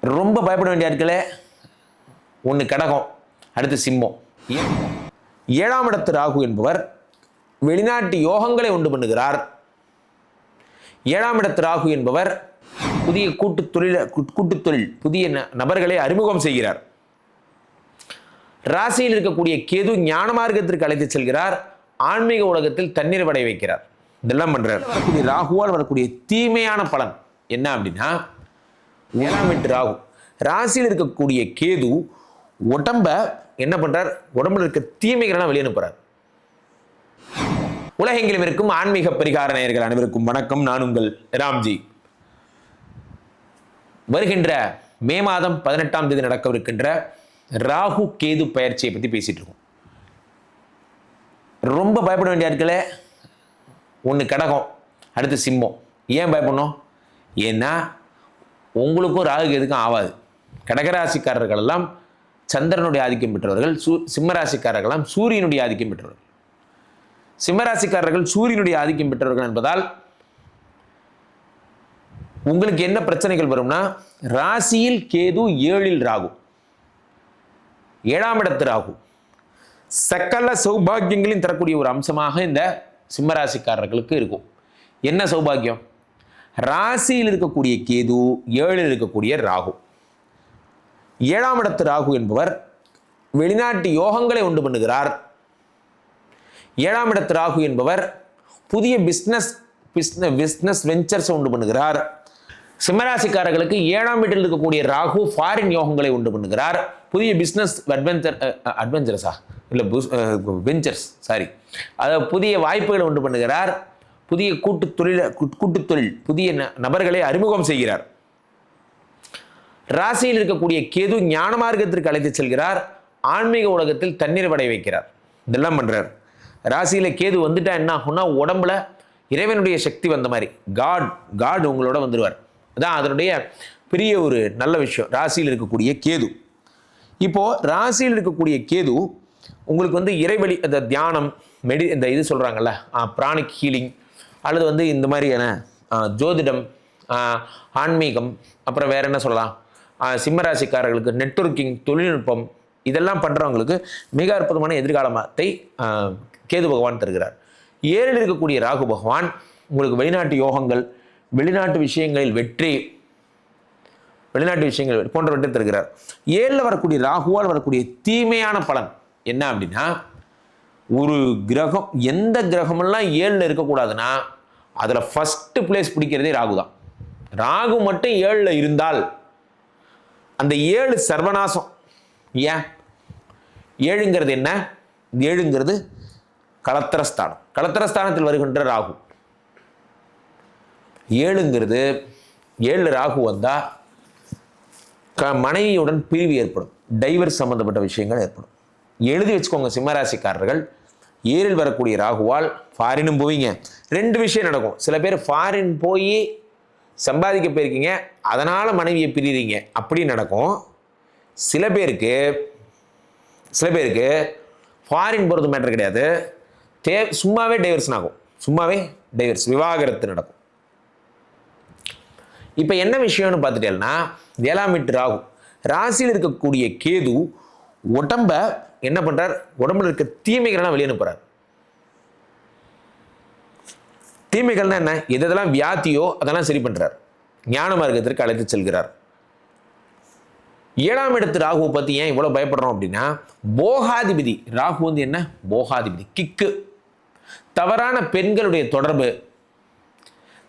ரொம்ப பயப்பட வேண்டிய ஆட்களே ஒன்று கடகம் அடுத்து சிம்மம். ஏழாம் இடத்து ராகு என்பவர் வெளிநாட்டு யோகங்களை உண்டு பண்ணுகிறார். ஏழாம் இடத்து ராகு என்பவர் புதிய கூட்டு தொழில கூட்டுத் தொழில் புதிய ந- நபர்களை அறிமுகம் செய்கிறார். ராசியில் இருக்கக்கூடிய கேது ஞான மார்க்கத்திற்கு அழைத்து செல்கிறார். ஆன்மீக உலகத்தில் தண்ணீர் வடை வைக்கிறார். இதெல்லாம் பண்றார். ராகுவால் வரக்கூடிய தீமையான பலன் என்ன அப்படின்னா ஏழாம் எட்டு ராகு. ராசியில் இருக்கக்கூடிய கேது உடம்ப என்ன பண்றார்? உடம்புல இருக்க தீமைகளெல்லாம் வெளியனுப்புறார் உலகெங்கிலும் இருக்கும் ஆன்மீக பரிகார நேயர்கள் அனைவருக்கும் வணக்கம். நான் உங்கள் ராம்ஜி. வருகின்ற மே மாதம் பதினெட்டாம் தேதி நடக்கவிருக்கின்ற ராகு கேது பயிற்சியை பற்றி பேசிட்டு இருக்கோம். ரொம்ப பயப்பட வேண்டிய ஆட்களே ஒன்று கடகம் அடுத்து சிம்மம். ஏன் பயப்படணும்? ஏன்னா உங்களுக்கும் ராகு எதுக்கும் ஆகாது கடகராசிக்காரர்கள் எல்லாம் சந்திரனுடைய ஆதிக்கம் பெற்றவர்கள் சூ சிம்மராசிக்காரர்கள் எல்லாம் சூரியனுடைய ஆதிக்கம் பெற்றவர்கள். சிம்மராசிக்காரர்கள் சூரியனுடைய ஆதிக்கம் பெற்றவர்கள் என்பதால் உங்களுக்கு என்ன பிரச்சனைகள் வரும்னா ராசியில் கேது ஏழில் ராகு ஏழாம் இடத்து ராகு. சக்கல சௌபாகியங்களையும் தரக்கூடிய ஒரு அம்சமாக இந்த சிம்மராசிக்காரர்களுக்கு இருக்கும். என்ன சௌபாகியம்? ராசியில் இருக்கக்கூடிய கேது ஏழில் இருக்கக்கூடிய ராகு. ஏழாம் இடத்து ராகு என்பவர் வெளிநாட்டு யோகங்களை உண்டு பண்ணுகிறார். ஏழாம் இடத்து ராகு என்பவர் புதிய பிஸ்னஸ் பிஸ்னஸ் வெஞ்சர்ஸை உண்டு பண்ணுகிறார். சிம்மராசிக்காரர்களுக்கு ஏழாம் வீட்டில் இருக்கக்கூடிய ராகு ஃபாரின் யோகங்களை உண்டு பண்ணுகிறார். புதிய பிஸ்னஸ் அட்வென்ச்சர் அட்வென்ச்சரஸா இல்லை வெஞ்சர்ஸ் சாரி அதாவது புதிய வாய்ப்புகளை உண்டு பண்ணுகிறார். புதிய கூட்டு தொழில கூட்டு தொழில் புதிய ந- நபர்களை அறிமுகம் செய்கிறார். ராசியில் இருக்கக்கூடிய கேது ஞான மார்க்கத்திற்கு அழைத்து செல்கிறார். ஆன்மீக உலகத்தில் தண்ணீர் வடை வைக்கிறார். இதெல்லாம் பண்றார். ராசியில கேது வந்துட்டா என்ன ஆகும்னா உடம்புல இறைவனுடைய சக்தி வந்த மாதிரி காட் காட் உங்களோட வந்துடுவார் அதான் அதனுடைய பெரிய ஒரு நல்ல விஷயம். ராசியில் இருக்கக்கூடிய கேது. இப்போ ராசியில் இருக்கக்கூடிய கேது உங்களுக்கு வந்து இறைவழி அந்த தியானம் மெடி இந்த இது சொல்கிறாங்கல்ல பிராணிக் ஹீலிங் அல்லது வந்து இந்த மாதிரியான ஜோதிடம் ஆன்மீகம் அப்புறம் வேறு என்ன சொல்லலாம்? சிம்மராசிக்காரர்களுக்கு நெட்வொர்க்கிங் தொழில்நுட்பம் இதெல்லாம் பண்ணுறவங்களுக்கு மிக அற்புதமான எதிர்காலத்தை கேது பகவான் தருகிறார். ஏழில் இருக்கக்கூடிய ராகு பகவான் உங்களுக்கு வெளிநாட்டு யோகங்கள் வெளிநாட்டு விஷயங்களில் வெற்றி வெளிநாட்டு விஷயங்கள் போன்றவற்றை தருகிறார். ஏழில் வரக்கூடிய ராகுவால் வரக்கூடிய தீமையான பலன் என்ன அப்படின்னா ஒரு கிரகம் எந்த கிரகமெல்லாம் ஏழில் இருக்கக்கூடாதுன்னா அதில் ஃபஸ்ட்டு பிளேஸ் பிடிக்கிறதே ராகு தான். ராகு மட்டும் ஏழில் இருந்தால் அந்த ஏழு சர்வநாசம். ஏன்? ஏழுங்கிறது என்ன? ஏழுங்கிறது களத்திரஸ்தானம் களத்திரஸ்தானத்தில் வருகின்ற ராகு. ஏழுங்கிறது ஏழு ராகு வந்தால் க மனைவியுடன் பிரிவு ஏற்படும். டைவர்ஸ் சம்பந்தப்பட்ட விஷயங்கள் ஏற்படும். எழுதி வச்சுக்கோங்க சிம்மராசிக்காரர்கள். ஏழில் வரக்கூடிய ராகுவால் ஃபாரினும் போவீங்க. ரெண்டு விஷயம் நடக்கும். சில பேர் ஃபாரின் போய் சம்பாதிக்க போயிருக்கீங்க. அதனால் மனைவியை பிரிகிறீங்க அப்படி நடக்கும். சில பேருக்கு சில பேருக்கு ஃபாரின் போகிறது மேட்டர் கிடையாது. தே சும்மாவே டைவர்ஸ் ஆகும். சும்மாவே டைவர்ஸ் விவாகரத்து நடக்கும். இப்போ என்ன விஷயம்னு பார்த்துட்டேன்னா ஏழாம் வீட்டு ராகு. ராசியில் இருக்கக்கூடிய கேது உடம்ப என்ன பண்ணுறார் உடம்புல இருக்க தீமைகள்லாம் வெளியே அனுப்புகிறார் தீமைகள்னா என்ன? எது எதெல்லாம் வியாதியோ அதெல்லாம் சரி பண்ணுறார் ஞான மார்க்கத்திற்கு அழைத்து செல்கிறார். ஏழாம் இடத்து ராகுவை பற்றி ஏன் இவ்வளோ பயப்படுறோம் அப்படின்னா போகாதிபதி ராகு வந்து என்ன? போகாதிபதி கிக்கு. தவறான பெண்களுடைய தொடர்பு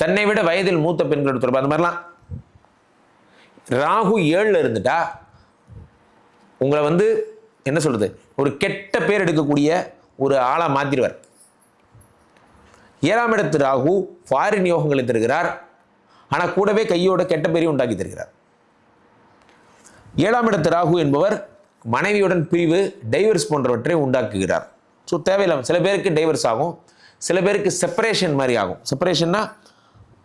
தன்னை விட வயதில் மூத்த பெண்களோட தொடர்பு அந்த மாதிரிலாம். ராகு ஏழில் இருந்துட்டா உங்களை வந்து என்ன சொல்கிறது ஒரு கெட்ட பேர் எடுக்கக்கூடிய ஒரு ஆளாக மாற்றிடுவார் ஏழாம் இடத்து ராகு ஃபாரின் யோகங்களை தருகிறார். ஆனால் கூடவே கையோட கெட்ட பேரையும் உண்டாக்கி தருகிறார். ஏழாம் இடத்து ராகு என்பவர் மனைவியுடன் பிரிவு டைவர்ஸ் போன்றவற்றை உண்டாக்குகிறார். ஸோ தேவையில்லாமல் சில பேருக்கு டைவர்ஸ் ஆகும். சில பேருக்கு செப்பரேஷன் மாதிரி ஆகும். செப்பரேஷன்னா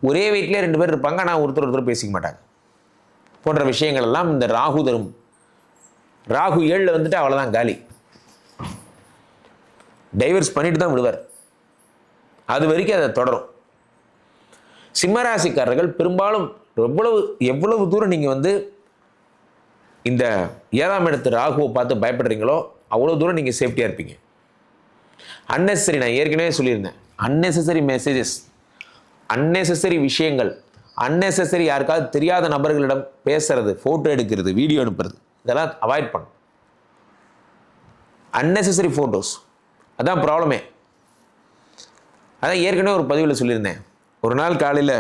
ஒரே வீட்டிலே ரெண்டு பேர் இருப்பாங்க. ஆனால் ஒருத்தர் ஒருத்தர் பேசிக்க மாட்டாங்க. போன்ற விஷயங்கள் எல்லாம் இந்த ராகு தரும். ராகு ஏழில் வந்துட்டு அவ்வளோதான் காலி. டைவர்ஸ் பண்ணிட்டு தான் விடுவார். அது வரைக்கும் அதை தொடரும். சிம்மராசிக்காரர்கள் பெரும்பாலும் எவ்வளவு எவ்வளவு தூரம் நீங்கள் வந்து இந்த ஏழாம் இடத்து ராகுவை பார்த்து பயப்படுறீங்களோ அவ்வளோ தூரம் நீங்கள் சேஃப்டியாக இருப்பீங்க. அன்னெசரி நான் ஏற்கனவே சொல்லியிருந்தேன். அன்னெசரி மெசேஜஸ் அன்னெசரி விஷயங்கள் அன்னெசரி யாருக்காவது தெரியாத நபர்களிடம் பேசுறது ஃபோட்டோ எடுக்கிறது வீடியோ அனுப்புறது இதெல்லாம் அவாய்ட் பண்ணும் அன்னெசரி ஃபோட்டோஸ் அதான் ப்ராப்ளமே அதான் ஏற்கனவே ஒரு பதிவில் சொல்லியிருந்தேன். ஒரு நாள் காலையில்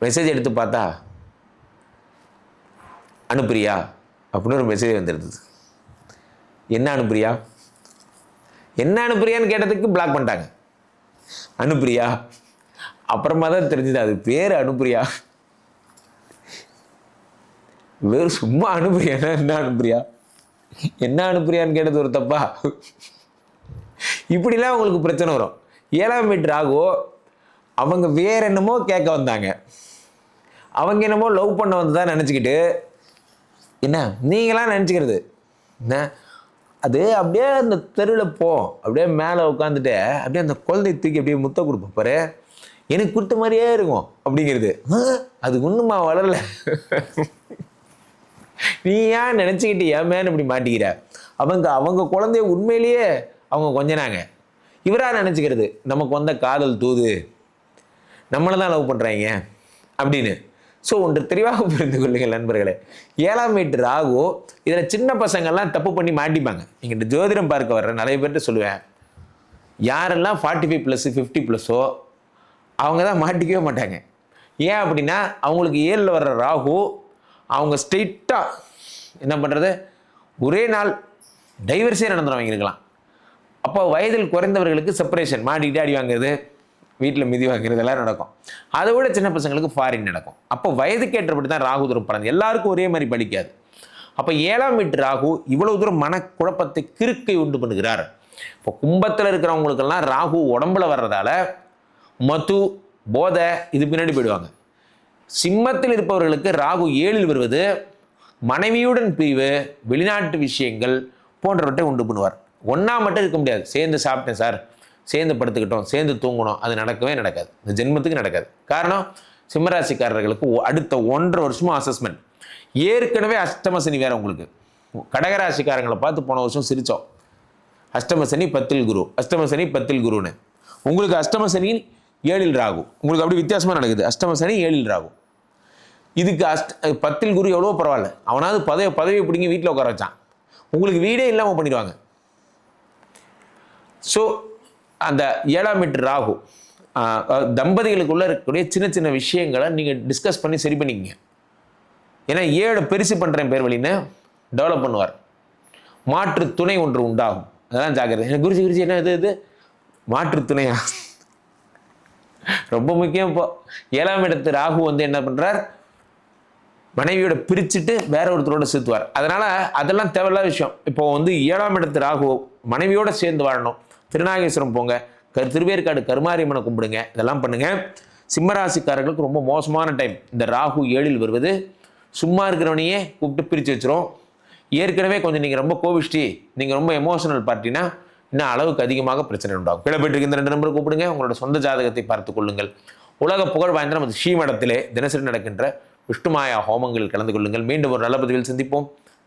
மெசேஜ் எடுத்து பார்த்தா அனுப்புறியா அப்படின்னு ஒரு மெசேஜ் வந்துருந்தது. என்ன அனுப்புறியா என்ன அனுப்புறியான்னு கேட்டதுக்கு பிளாக் பண்ணிட்டாங்க. அனுப்புறியா அப்புறமா தான் தெரிஞ்சுது அது பேர் அனுப்புறியா வேறு சும்மா அனுப்புறியா என்ன அனுப்புறியா என்ன அனுப்புறியான்னு கேட்டது ஒரு தப்பா? இப்படிலாம் உங்களுக்கு பிரச்சனை வரும். ஏழாம் மீட்டர் ஆகோ அவங்க வேற என்னமோ கேட்க வந்தாங்க. அவங்க என்னமோ லவ் பண்ண வந்ததா நினச்சிக்கிட்டு என்ன நீங்களாம் நினச்சிக்கிறது. என்ன அது அப்படியே அந்த தெருவில் போ அப்படியே மேலே உட்காந்துட்டு அப்படியே அந்த குழந்தை தூக்கி அப்படியே முத்த கொடுப்போம் பாரு. எனக்கு கொடுத்த மாதிரியே இருக்கும் அப்படிங்கிறது. அது ஒன்றுமா வளரல. நீ ஏன் நினச்சிக்கிட்டு ஏன் மேன் இப்படி மாட்டிக்கிற? அவங்க அவங்க குழந்தைய உண்மையிலேயே அவங்க கொஞ்சனாங்க. இவராக நினச்சிக்கிறது நமக்கு வந்த காதல் தூது. நம்மளை தான் லவ் பண்ணுறாங்க அப்படின்னு. ஸோ ஒன்று தெளிவாக புரிந்து கொள்ளுங்கள் நண்பர்களே. ஏழாம் வீட்டு ராகு இதில் சின்ன பசங்கள்லாம் தப்பு பண்ணி மாட்டிப்பாங்க. இங்கிட்ட ஜோதிடம் பார்க்க வர்ற நிறைய பேர்கிட்ட சொல்லுவேன். யாரெல்லாம் ஃபார்ட்டி ஃபைவ் ப்ளஸ் ஃபிஃப்டி ப்ளஸ்ஸோ அவங்க தான் மாட்டிக்கவே மாட்டாங்க. ஏன் அப்படின்னா அவங்களுக்கு ஏழில் வர்ற ராகு அவங்க ஸ்ட்ரெயிட்டாக என்ன பண்ணுறது ஒரே நாள் டைவர்ஸே நடந்துடும் இருக்கலாம் அப்போ வயதில் குறைந்தவர்களுக்கு செப்பரேஷன் மாட்டிக்கிட்டு அடி வாங்குறது வீட்டில் மிதி வாங்குறது எல்லாம் நடக்கும். அதை விட சின்ன பசங்களுக்கு ஃபாரின் நடக்கும். அப்போ வயதுக்கு ஏற்றபடி தான் ராகு தூரம் பலன் எல்லாருக்கும் ஒரே மாதிரி படிக்காது அப்போ ஏழாம் வீட்டு ராகு இவ்வளவு தூரம் மனக்குழப்பத்தை கிறுக்கை உண்டு பண்ணுகிறார். இப்போ கும்பத்தில் இருக்கிறவங்களுக்கெல்லாம் ராகு உடம்புல வர்றதால மது போதை இது பின்னாடி போயிடுவாங்க. சிம்மத்தில் இருப்பவர்களுக்கு ராகு ஏழில் வருவது மனைவியுடன் பிரிவு வெளிநாட்டு விஷயங்கள் போன்றவற்றை உண்டு பண்ணுவார். ஒன்றா மட்டும் இருக்க முடியாது. சேர்ந்து சாப்பிட்டேன் சார். சேர்ந்து படுத்துக்கிட்டோம். சேர்ந்து தூங்கணும் அது நடக்கவே நடக்காது. இந்த ஜென்மத்துக்கு நடக்காது. காரணம் சிம்மராசிக்காரர்களுக்கு அடுத்த ஒன்றரை வருஷமும் அசஸ்மெண்ட் ஏற்கனவே அஷ்டம சனி வேற உங்களுக்கு. கடகராசிக்காரங்களை பார்த்து போன வருஷம் சிரித்தோம் அஷ்டம சனி பத்தில் குரு. அஷ்டம சனி பத்தில் குருன்னு. உங்களுக்கு அஷ்டம சனி ஏழில் ராகு. உங்களுக்கு அப்படி வித்தியாசமாக நடக்குது. அஷ்டம சனி ஏழில் ராகு. இதுக்கு அஷ்ட பத்தில் குரு எவ்வளோ பரவாயில்ல. அவனாவது பதவி பதவியை பிடிங்கி வீட்டில் உட்கார வச்சான். உங்களுக்கு வீடே இல்லாமல் பண்ணிடுவாங்க. ஸோ அந்த ஏழாம் மீட்டர் ராகு தம்பதிகளுக்குள்ளே தம்பதிகளுக்குள்ள இருக்கக்கூடிய சின்ன சின்ன விஷயங்களை நீங்கள் டிஸ்கஸ் பண்ணி சரி பண்ணிக்கங்க. ஏன்னா ஏழை பெருசு பண்ணுறேன் பேர் வழின்னு டெவலப் பண்ணுவார். மாற்று துணை ஒன்று உண்டாகும். அதெல்லாம் ஜாக்கிரதை. எனக்கு குருஜி குருஜி என்ன இது இது? மாற்று துணையா? ரொம்ப முக்கியம் இப்போ. ஏழாம் இடத்து ராகு வந்து என்ன பண்ணுறார் மனைவியோட பிரிச்சுட்டு வேற ஒருத்தரோட சேர்த்துவார். அதனால அதெல்லாம் தேவையில்லாத விஷயம். இப்போ வந்து ஏழாம் இடத்து ராகு மனைவியோட சேர்ந்து வாழணும். திருநாகேஸ்வரம் போங்க. கரு திருவேற்காடு கருமாரியம்மனை கும்பிடுங்க. இதெல்லாம் பண்ணுங்கள் சிம்மராசிக்காரர்களுக்கு ரொம்ப மோசமான டைம் இந்த ராகு ஏழில் வருவது. சும்மா இருக்கிறவனையே கூப்பிட்டு பிரித்து வச்சிரும். ஏற்கனவே கொஞ்சம் நீங்கள் ரொம்ப கோவிஷ்டி நீங்கள் ரொம்ப எமோஷனல் பார்ட்டினா இன்னும் அளவுக்கு அதிகமாக பிரச்சனை உண்டாகும். கிளப்பிட்டு இந்த ரெண்டு நம்பர் கூப்பிடுங்க. உங்களோட சொந்த ஜாதகத்தை பார்த்து கொள்ளுங்கள். உலக புகழ் வாய்ந்த நமது ஸ்ரீமடத்திலே தினசரி நடக்கின்ற விஷ்ணுமாயா ஹோமங்கள் கலந்து கொள்ளுங்கள். மீண்டும் ஒரு நல்ல பதிவில் சந்திப்போம்.